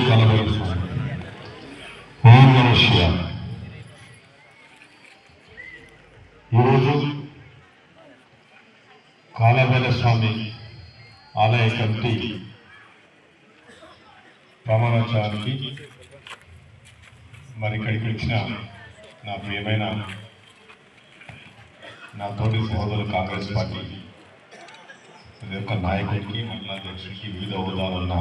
కలవరి స్వామి ఓం నమ శివాయ ఈరోజు కాలవేల స్వామి ఆలయ కమిటీ ప్రమాణోత్సవానికి మరి ఇక్కడికి వచ్చిన నా ప్రియమైన నా తోటి సహోదరు కాంగ్రెస్ పార్టీ యొక్క నాయకుడికి మండల అధ్యక్షుడికి వివిధ హోదాలున్న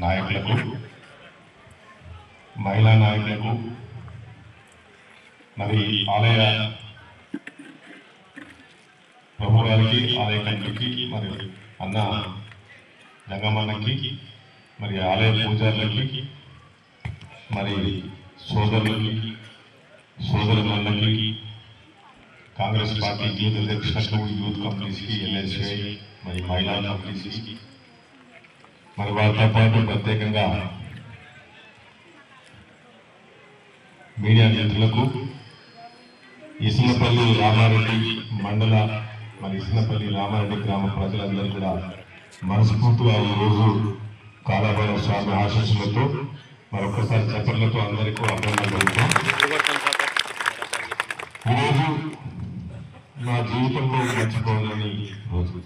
నాయకులకు మహిళా నాయకులకు మరి ఆలయ ప్రభు గారికి ఆలయ కంటికి మరి అన్న జంగమన్నకి మరి ఆలయ పూజారులకి మరి సోదరులకి సోదరులకి కాంగ్రెస్ పార్టీ యూత్ అధ్యక్షులకు యూత్ కంపెనీస్కి ఎల్ఎస్ఐ మరి మహిళా కంపెనీస్కి మరి వారితో పాటు ప్రత్యేకంగా మీడియా మిత్రులకు ఇసునపల్లి రామారెడ్డి మండల మరి ఇసునపల్లి రామారెడ్డి గ్రామ ప్రజలందరూ కూడా మనస్ఫూర్తిగా ఈరోజు కాలాభైరవ స్వామి ఆశీస్సులతో మరొకసారి చప్పట్లతో అందరికీ అభినందనలు ఈరోజు నా జీవితంలో మర్చిపోవాలని రోజు.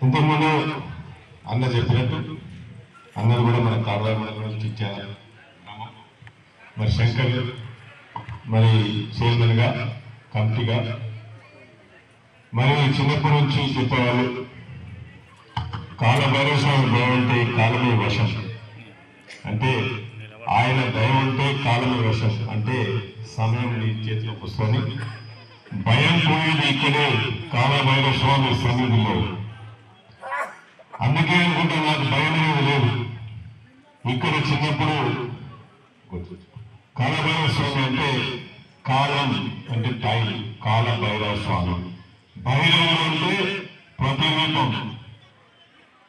ఇంతకుముందు అన్న చెప్పినట్టు అందరూ కూడా మన కార్వాయి మండలం నుంచి ఇచ్చారు. మరి శంకర్ మరి చైర్మన్గా కమిటీగా. మరి చిన్నప్పటి నుంచి చెప్పేవాళ్ళు కాల భైరవస్వామి దయమంటే కాలమే వశం. అంటే ఆయన దయ ఉంటే కాలమే వశం. అంటే సమయం నీ చేతిలో పుస్తకం భయం పోయేది ఇక్కడే కాలభైర స్వామి సన్నిధిలో అందుకే అనుకుంటే నాకు భయం లేదు. ఇక్కడ చిన్నప్పుడు కాలభైరవ స్వామి అంటే కాలం అంటే టైం కాల భైరవ స్వామి భైరవుడు అంటే ప్రతిరూపం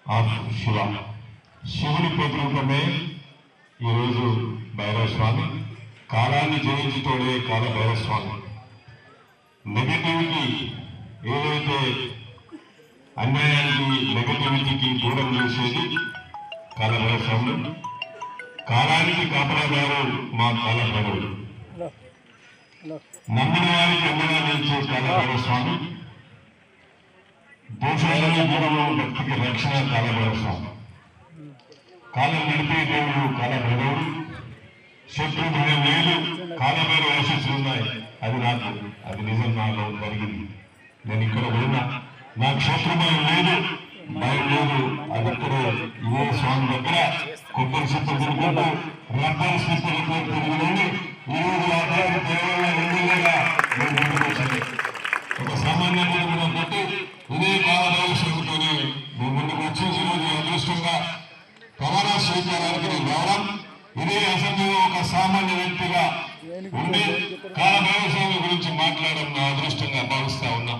ఆఫ్ శివ. శివుని ప్రతిరూపమే ఈరోజు భైరవ స్వామి కాలాన్ని జయించుతోడే కాల భైరవ స్వామి నెగటివిటీ ఏదైతే అన్యాయానికి నెగటివిటీకి దూరం చేసేది కాల భైరవ స్వామి కాలానికి కాపలాదారు మా కాల భైరవుడు నమ్మిన వారికి అండగా ఇచ్చే కాల భైరవ స్వామి. దోషాలను దూరంలో భక్తికి రక్షణ కాల భైరవ స్వామి. కాలం నడిపే దేవుడు కాల భైరవుడు శత్రు లేదు కాలమైన ఆశీస్సులు ఉన్నాయి అది నాకు అది నిజం నాలో జరిగింది. నేను ఇక్కడ ఉన్నా. నాకు శత్రు భయం లేదు. భయం లేదు. అది ఇక్కడ ఇదే స్వామి దగ్గర. కొబ్బరి చెట్టు తిరుగుతూ రబ్బర్ స్థితిలో తిరుగులోని ఒక సామాన్య కుటుంబం పెట్టి ఇదే కాలభైరవ ముందుకు వచ్చి అదృష్టంగా ప్రమాణ స్వీకారానికి నేను రావడం ఇదే అసెంబ్లీలో ఒక సామాన్య వ్యక్తిగా ఉండి కాలభైరస్వామి గురించి మాట్లాడడం నా అదృష్టంగా భావిస్తా ఉన్నా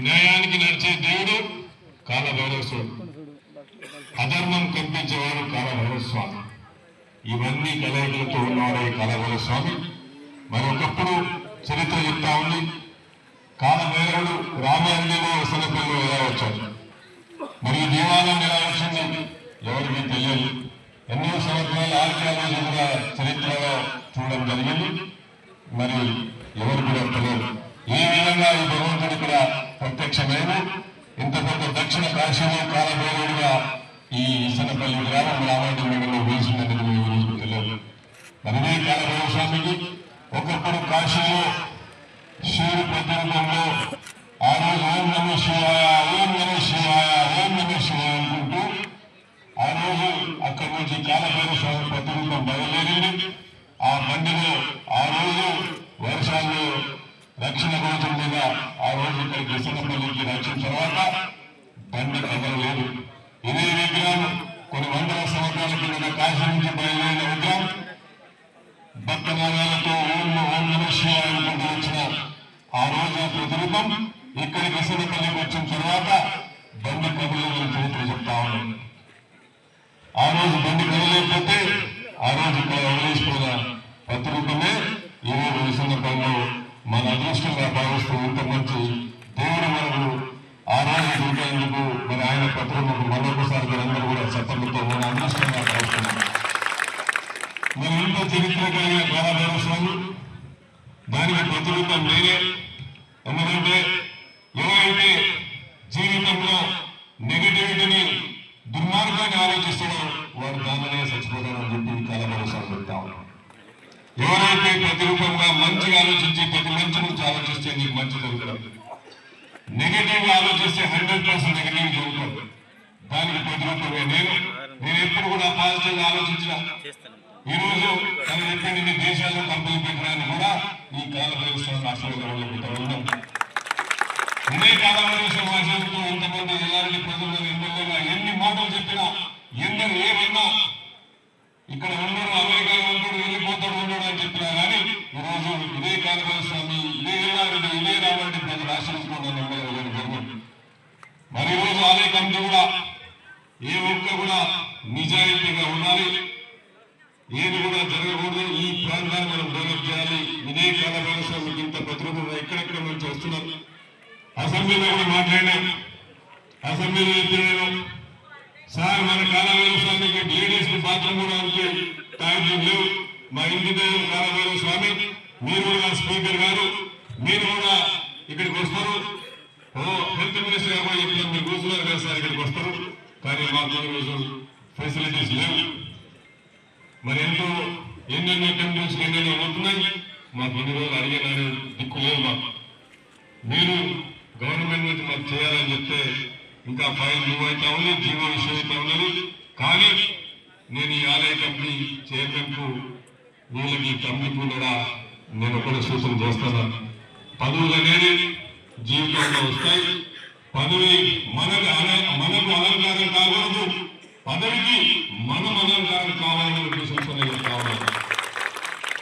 న్యాయానికి నడిచే దేవుడు కాలభైరస్వామి అధర్మం కల్పించేవాడు కాలభైరస్వామి ఇవన్నీ కలయికలతో ఉన్నవాడే కాలభైరస్వామి మరి ఒకప్పుడు చరిత్ర చెప్తా ఉంది. కాలభైరవుడు రామాయణంలో వసనపల్లిలో ఎలా వచ్చాడు మరియు దేవాలయం ఎలా వచ్చింది? ఎవరికి తెలియదు. ఎన్నో సంవత్సరాల ఆర్కియాలజీ కూడా చరిత్రలో చూడడం జరిగింది. మరి ఎవరు కూడా తెలియదు. ఏ విధంగా ఈ భగవంతుడు ఇక్కడ ప్రత్యక్షమైన ఇంత దక్షిణ కాశీలో కాలభైరవుడుగా ఈ ఇసనపల్లి గ్రామం రామాయణంలో మండలిలో వేసిందని ఎవరికి తెలియదు. మరి ఇదే కాలభైరవ స్వామికి ఒకప్పుడు కాశీలో శివుడు ప్రతిరూపంలో ఆ రోజు ఓం నమ శివాయ ఓం నమ శివాయ ఓం నమ శివాయ అనుకుంటూ ఆ రోజు అక్కడి నుంచి కాలభైర స్వామి ప్రతిరూపం బయలుదేరింది. ఆ బండిలో ఆ రోజు వర్షాల్లో దక్షిణ గోతుల మీద ఆ రోజు ఇక్కడ కృష్ణపల్లికి వచ్చిన తర్వాత బండి కదలలేదు ఇదే విగ్రహం కొన్ని వందల సంవత్సరాల కింద కాశీ నుంచి బయలుదేరిన విగ్రహం. భక్తనామాలతో ఓం ఓం నమ శివాయనుకుంటూ వచ్చిన ఆ రోజు ప్రతిరూపం ఇక్కడ కృష్ణపల్లికి వచ్చిన తర్వాత బండి కదలలేదు చరిత్ర చెప్తా ఉన్నాను ఆ రోజు బండి కదలేకపోతే ఆ రోజు ఇక్కడ వదిలేసుకున్న ప్రతిరూపమే దుర్మార్గాన్ని ఆలోచిస్తాడో వాడు దానినే చచ్చిపోతాడని చెప్పి చాలా భరోసా చెప్తా ఎవరైతే ప్రతిరూపంగా మంచిగా ఆలోచించి ప్రతి మంచి నుంచి ఆలోచిస్తే నీకు మంచి జరుగుతుంది. నెగిటివ్గా ఆలోచిస్తే హండ్రెడ్ పర్సెంట్ నెగిటివ్ జరుగుతుంది. దానికి ప్రతిరూపంగా నేను నేను ఎప్పుడు కూడా పాజిటివ్గా ఆలోచించిన ఈ రోజు తన ఎక్కడి దేశాల్లో కంపెనీ పెట్టడానికి కూడా ఈ కాల వ్యవస్థ రాష్ట్రంలో ఉన్నాం వ్యవస్థను ఆశీర్వదిస్తూ ఎలాంటి ప్రజలు ఎమ్మెల్యేగా ఎన్ని మాటలు చెప్పినా ఎందరు ఏమన్నా ఇక్కడ ఉన్నాడు అమెరికా ఉంటాడు వెళ్ళిపోతాడు ఉన్నాడు అని చెప్పినా కానీ ఈరోజు ఇదే కాలభైరవ స్వామి ఇదే ఎల్లారెడ్డి ఇదే రామరెడ్డి ప్రజలు ఆశ్రయించుకోవడం ఎమ్మెల్యేలు జరిగింది మరి ఈరోజు ఆలయ కమిటీ కూడా ఏ ఒక్క కూడా నిజాయితీగా ఉండాలి. ఏది కూడా జరగకూడదు. ఈ ప్రాంతాన్ని మనం డెవలప్ చేయాలి. ఇదే కాలభైరవ స్వామికి ఇంత ప్రతిరూపంగా ఎక్కడెక్కడ నుంచి వస్తున్నారు? అసెంబ్లీలో కూడా మాట్లాడాను. అసెంబ్లీలో చెప్పినాను. సార్ మన కాలవేల స్వామికి లేడీస్కి బాత్రూమ్ కూడా ఉంటే టాయిలెట్ లేవు. మా ఇంటి దగ్గర కాలవేల స్వామి మీరు కూడా స్పీకర్ గారు మీరు కూడా ఇక్కడికి వస్తారు. ఓ హెల్త్ మినిస్టర్ గారు కూడా చెప్పిన మీరు కూర్చున్నారు కదా సార్ ఇక్కడికి వస్తారు. కానీ మాకు ఈరోజు ఫెసిలిటీస్ లేవు. మరి ఎంతో ఎన్నెన్నో టెంపుల్స్ ఎన్నెన్నో అవుతున్నాయి మాకు ఎన్ని రోజులు అడిగినారు దిక్కు లేదు మాకు. మీరు గవర్నమెంట్ నుంచి మాకు చేయాలని చెప్తే ఇంకా ఫైల్ మూవ్ అవుతా ఉంది జీవో ఇష్యూ అవుతా ఉన్నది కానీ నేను ఈ ఆలయ కంపెనీ చైర్మన్కు వీళ్ళకి కమిటీకి కూడా నేను ఒకటి సూచన చేస్తాను. పదవులు అనేది జీవితంలో వస్తాయి. పదవి మనకు మనకు అలంకారం కాకూడదు. పదవికి మనం అలంకారం కావాలని సూచన కావాలి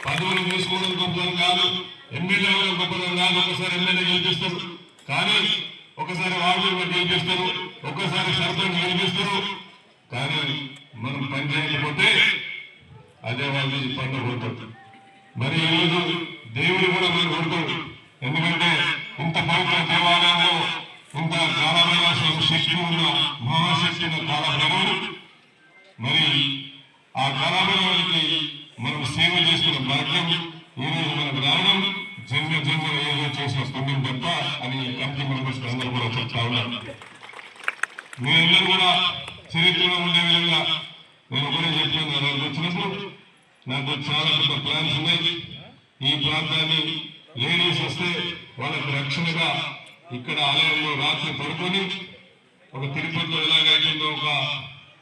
పదవులు తీసుకోవడం గొప్పదం కాదు. ఎమ్మెల్యే గొప్పదం కాదు. ఒకసారి ఎమ్మెల్యే గెలిపిస్తారు. కానీ ఒకసారి వార్డు మెంబర్ గెలిపిస్తారు ఒక్కసారి సర్పంచ్ గెలిపిస్తారు కానీ మనం పని చేయకపోతే అదే వాళ్ళు పండుగ కొడతారు. మరి ఈరోజు దేవుడు కూడా మనం కొడతాడు. ఎందుకంటే ఇంత పవిత్ర దేవాలయంలో ఇంత కాలమైన శక్తి ఉన్న మహాశక్తి ఉన్న కాలభైరవుడు. మరి ఆ కళాభావానికి మనం సేవ చేస్తున్న భాగ్యం ఈ రోజు మనకు రావడం. జన్మ జన్మ ఏదో చేసిన పుణ్యం తప్ప అని కమిటీ మెంబర్స్ అందరూ కూడా చెప్తా ఉన్నారు మీరందరూ కూడా చరిత్రలో ఉండే విధంగా నేను ఒకటే చెప్పాను నాకు వచ్చినప్పుడు నాకు చాలా పెద్ద ప్లాన్స్ ఉన్నాయి. ఈ ప్రాంతాన్ని లేడీస్ వస్తే వాళ్ళకి రక్షణగా ఇక్కడ ఆలయంలో రాత్రి పడుకొని ఒక తిరుపతిలో ఎలాగైతుందో ఒక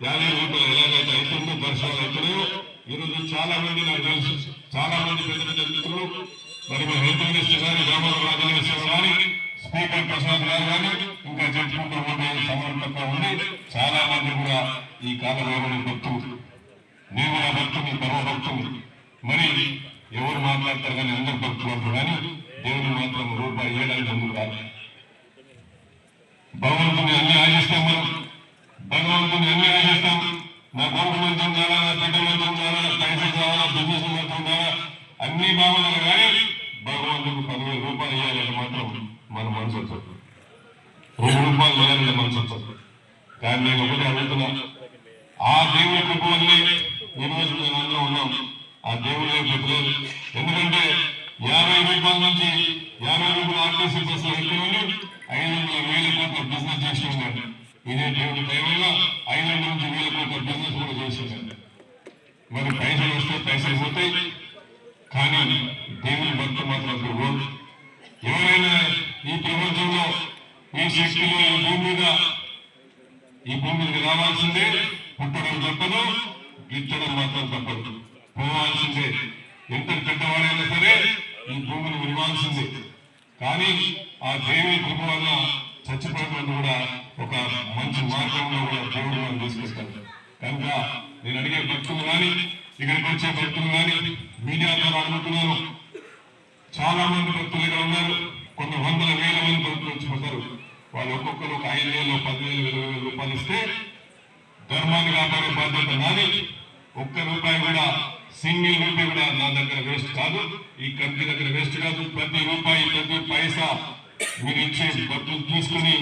యాభై రూపాయలు ఎలాగైతే అవుతుందో దర్శనాలు అవుతున్నాయో ఈరోజు చాలా మంది నాకు తెలుసు. చాలా మంది పెద్ద పెద్ద మిత్రులు మరి హెల్త్ మినిస్టర్ గారి రామారావు రాజేశ్వర గారి స్పీకర్ ప్రసాద్ గారు కానీ ఇంకా చెప్పుకుంటూ ఉండే సమర్పంగా ఉంది చాలా మంది కూడా ఈ కాలవేమని భక్తులు నేను నా భక్తుని పరమ భక్తుని. మరి ఎవరు మాట్లాడతారు కానీ అందరు భక్తులు అంటారు కానీ దేవుడు మాత్రం రూపాయి ఏడాది ముందు రాదు భగవంతుని అన్ని ఆశిస్తాం మనం భగవంతుని అన్ని ఆశిస్తాం నా కొడుకు మంచం కావాలా నా బిడ్డ మంచం కావాలా పైసలు కావాలా బిజినెస్ మంచం కావాలా అన్ని బాగున్నాయి కానీ భగవంతుడు పదివేల రూపాయలు ఇవ్వాలని మాత్రం మన మనసు వచ్చదు. రెండు రూపాయలు ఇవ్వాలని మనసు వచ్చదు. కానీ నేను ఒకటి అడుగుతున్నా ఆ దేవుడి కృప వల్లే ఈరోజు రోజు మేము అందరం ఉన్నాం. ఆ దేవుడే చెప్పలేదు ఎందుకంటే యాభై రూపాయల నుంచి యాభై రూపాయల ఆర్టీసీ బస్సులు ఎక్కిన ఐదు వందల వేల కోట్ల బిజినెస్ చేసి ఇదే దేవుడి దైవంగా ఐదు వందల నుంచి వేల కోట్ల బిజినెస్ కూడా చేసి మరి పైసలు వస్తే పైసలు పోతాయి కానీ దేవుని భక్తి మాత్రం అక్కడ ఎవరైనా ఈ ప్రపంచంలో ఈ శక్తిలో ఈ భూమి మీద ఈ భూమి మీదకి రావాల్సిందే పుట్టడం తప్పదు గిచ్చడం మాత్రం తప్పదు. పోవాల్సిందే. ఎంత పెద్దవాడైనా సరే ఈ భూమిని విడవాల్సిందే. కానీ ఆ దేవుని కృప వల్ల చచ్చిపోయినట్టు కూడా ఒక మంచి మార్గంలో కూడా దేవుడు మనం తీసుకొస్తాడు. కనుక నేను అడిగే భక్తులు కానీ ఇక్కడికి వచ్చే భక్తులు కానీ మీడియా ద్వారా చాలా మంది భక్తులు ఇక్కడ ఉన్నారు. కొన్ని వందల వేల మంది భక్తులు వచ్చిపోతారు వాళ్ళు ఒక్కొక్కరు ఒక ఐదు వేలు పదివేలు ఇరవై వేల రూపాయలు ఇస్తే ధర్మాన్ని కాపాడే బాధ్యత నాది. ఒక్క రూపాయి కూడా సింగిల్ రూపాయి కూడా నా దగ్గర వేస్ట్ కాదు. ఈ కంపెనీ దగ్గర వేస్ట్ కాదు. ప్రతి రూపాయి ప్రతి పైసా మీరు ఇచ్చే భక్తులు తీసుకుని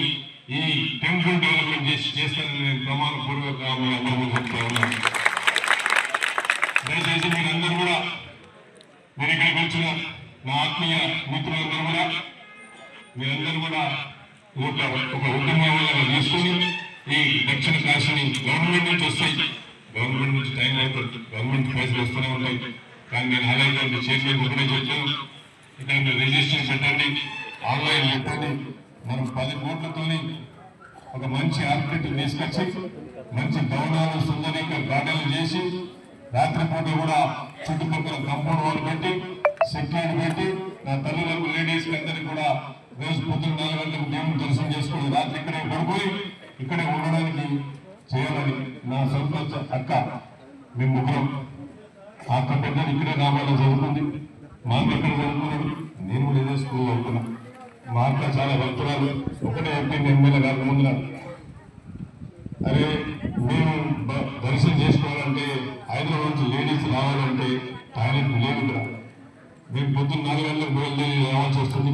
ఈ టెంపుల్ డెవలప్మెంట్ చేసి చేస్తానని నేను ప్రమాణపూర్వకంగా మీ అందరూ చెప్తా ఉన్నాను. దయచేసి మీరందరూ కూడా మీరు ఇక్కడికి వచ్చిన నా ఆత్మీయ మిత్రులందరూ కూడా మీరందరూ కూడా ఒక ఒక ఉద్యమంలో తీసుకొని ఈ దక్షిణ కాశీని గవర్నమెంట్ నుంచి వస్తాయి. గవర్నమెంట్ నుంచి టైం అవుతుంది గవర్నమెంట్ పైసలు వస్తూనే ఉంటాయి. కానీ నేను ఆలయంలో చైర్మన్ ఒకటే చెప్పాను ఇక్కడ మీరు రిజిస్ట్రేషన్ పెట్టండి ఆన్లైన్ పెట్టండి. మనం పది కోట్లతోని ఒక మంచి ఆర్కిటెక్ట్ తీసుకొచ్చి మంచి భవనాలు సుందరీక రాత్రిపూట కూడా చుట్టుపక్కల కంపౌండ్ వాళ్ళు పెట్టి సెక్యూరిటీ పెట్టి నా తల్లిదండ్రులు లేడీస్ అందరికి కూడా రోజు పొద్దున్న నాలుగు గంటలకు దేవుని దర్శనం చేసుకుని రాత్రి ఇక్కడే పడుకొని ఇక్కడే ఉండడానికి చేయాలని నా సొంత అక్క మేము ముగ్గురం. ఆ అక్క పెద్దలు ఇక్కడే రామాయణం చదువుకుంది మా అక్క ఇక్కడ చదువుకున్నాడు నేను కూడా ఇదే స్కూల్లో మా అక్క చాలా భక్తురాలు. ఒకటే ఎంపీ ఎమ్మెల్యే కాకముందు మేము పొద్దున్న నాలుగు గంటలకు బయలుదేరి రావాల్సి వస్తుంది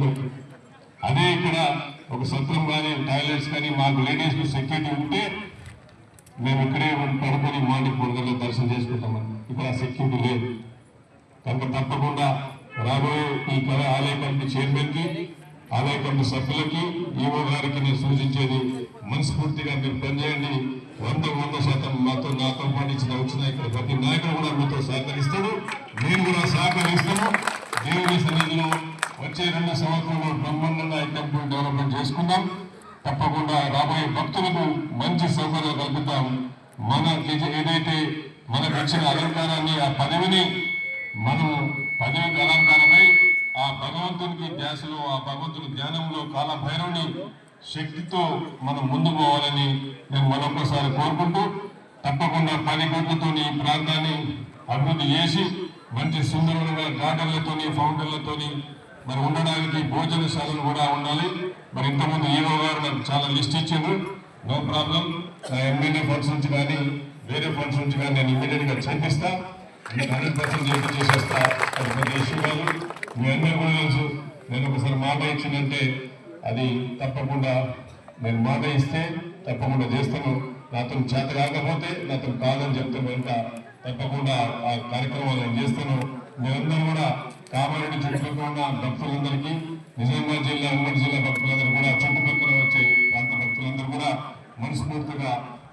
అదే ఇక్కడ ఒక సత్రం కానీ టాయిలెట్స్ కానీ మాకు లేడీస్ సెక్యూరిటీ ఉంటే మేము ఇక్కడే పడుకొని మార్నింగ్ మూడు దర్శనం చేసుకుంటామని ఇక్కడ ఆ సెక్యూరిటీ లేదు. కనుక తప్పకుండా రాబోయే ఈ కళ ఆలయ కమిటీ చైర్మన్కి ఆలయ కమిటీ సభ్యులకి ఈవో గారికి నేను సూచించేది మనస్ఫూర్తిగా మీరు పనిచేయండి. వంద వంద శాతం మాతో నాతో పాటించిన వచ్చిన ఇక్కడ ప్రతి నాయకుడు కూడా మీతో సహకరిస్తాడు. నేను కూడా సహకరిస్తాను దేవుని సన్నిధిలో వచ్చే రెండు సంవత్సరంలో బ్రహ్మాండంగా ఈ టెంపుల్ డెవలప్మెంట్ చేసుకుందాం. తప్పకుండా రాబోయే భక్తులకు మంచి సౌకర్యాలు కల్పిద్దాం. మన ఏదైతే మనకు వచ్చిన అలంకారాన్ని ఆ పదవిని మనం పదవికి అలంకారమై ఆ భగవంతునికి ధ్యాసలో ఆ భగవంతుని ధ్యానంలో కాలభైరవుని శక్తితో మనం ముందు పోవాలని నేను మరొకసారి కోరుకుంటూ తప్పకుండా పని కోట్లతో ఈ ప్రాంతాన్ని అభివృద్ధి చేసి మంచి సుందరమైన గార్డెన్లతోని ఫౌంటైన్లతోని మరి ఉండడానికి భోజనశాలలు కూడా ఉండాలి. మరి ఇంతకుముందు ఈవో గారు నాకు చాలా లిస్ట్ ఇచ్చిండ్రు. No problem. నా ఎమ్మెల్యే ఫండ్స్ నుంచి కానీ వేరే ఫండ్స్ నుంచి కానీ నేను ఇమీడియట్గా చేపిస్తా. మీకు హండ్రెడ్ పర్సెంట్ చేసి చేసేస్తా. అది పెద్ద ఇష్యూ కాదు. మీ అందరూ కూడా తెలుసు. నేను ఒకసారి మాట ఇచ్చిందంటే అది తప్పకుండా నేను మాట ఇస్తే తప్పకుండా చేస్తాను. నాతో చేత కాకపోతే నాతో కాదని చెప్తే వెంట తప్పకుండా ఆ కార్యక్రమాలు నేను చేస్తాను. మీరందరూ కూడా కామారెడ్డి చుట్టుపక్కల ఉన్న భక్తులందరికీ నిజామాబాద్ జిల్లా ఉమ్మడి జిల్లా భక్తులందరూ కూడా చుట్టుపక్కల వచ్చే ప్రాంత భక్తులందరూ కూడా మనస్ఫూర్తిగా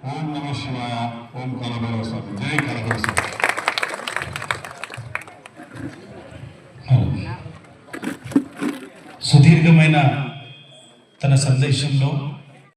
ఓం నమ శివాయ ఓం కలభైరవ స్వామి జై కలభైరవ స్వామి సుదీర్ఘమైన తన సందేశంలో